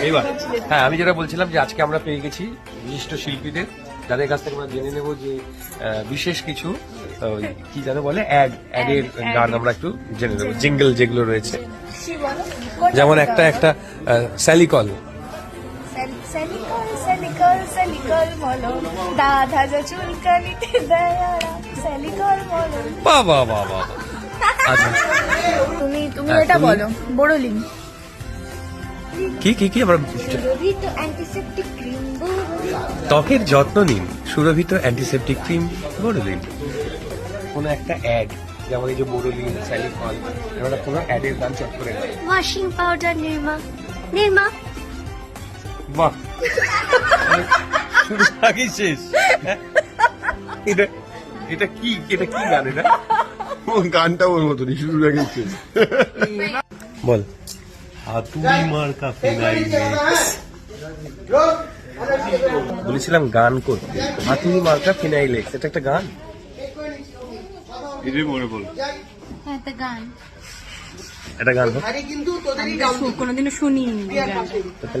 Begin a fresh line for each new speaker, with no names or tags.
এইবার হ্যাঁ আমি যেটা বলছিলাম যে আজকে আমরা পেয়ে গেছি বিশিষ্ট শিল্পীদের যাদের কাছ থেকে আমরা জেনে নেব যে বিশেষ কিছু কি যেন বলে অ্যাড অ্যাডের গান আমরা একটু জেনে নেব জিঙ্গল যেগুলো রয়েছে। যেমন একটা একটা স্যালিকল।
বাবা
বাহ আচ্ছা।
তুমি তুমি
হ্যাঁ,
এটা বলো বড়লিং
কি কি কি? আমরা
সুরভিত অ্যান্টিসেপটিক ক্রিম
ত্বকের যত্ন নিন। সুরভিত অ্যান্টিসেপটিক ক্রিম বোরোলিন কোনো একটা অ্যাড যেমন এই যে বোরোলিন স্যালিকল আমরা কোনো অ্যাডের গান চট করে।
Washing powder Nirma. নির্মা।
বাহ। শুরু আগে শেষ। হ্যাঁ? এটা এটা কি এটা কি গান এটা?
ও গানটা ওর মতনই শুরু আগে শেষ।
বল। হাতুড়ি মার্কা ফিনাইলেক্স বলেছিলাম গান করতে। হাতুড়ি মার্কা ফিনাইলেক্স এটা একটা গান।
এটাই মনে
হ্যাঁ তা গান।
এটা গান হোক।
কোনোদিনও
তাহলে